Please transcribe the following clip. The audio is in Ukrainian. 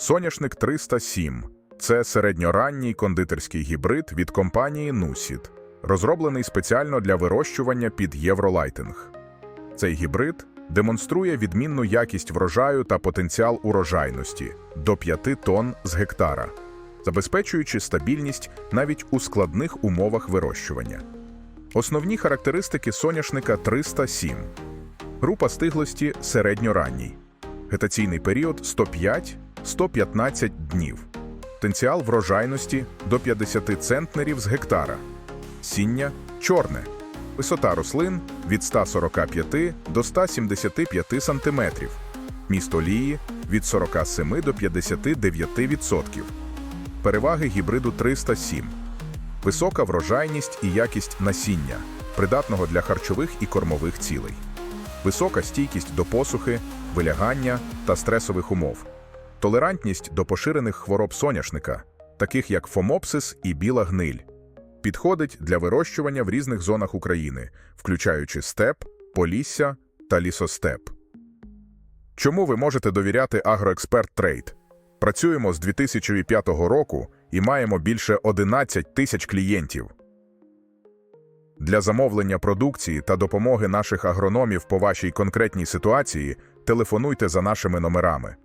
Соняшник 307 це середньоранній кондитерський гібрид від компанії Нусід, розроблений спеціально для вирощування під євролайтинг. Цей гібрид демонструє відмінну якість врожаю та потенціал урожайності до 5 тонн з гектара, забезпечуючи стабільність навіть у складних умовах вирощування. Основні характеристики соняшника 307. Група стиглості середньоранній. Гетаційний період 105-115 днів. Потенціал врожайності до 50 центнерів з гектара. Сіння чорне. Висота рослин від 145 до 175 см. Міст олії від 47 до 59%. Переваги гібриду 307. Висока врожайність і якість насіння, придатного для харчових і кормових цілей. Висока стійкість до посухи, вилягання та стресових умов. Толерантність до поширених хвороб соняшника, таких як фомопсис і біла гниль. Підходить для вирощування в різних зонах України, включаючи степ, полісся та лісостеп. Чому ви можете довіряти Агроексперт Трейд? Працюємо з 2005 року і маємо більше 11 тисяч клієнтів. Для замовлення продукції та допомоги наших агрономів по вашій конкретній ситуації телефонуйте за нашими номерами.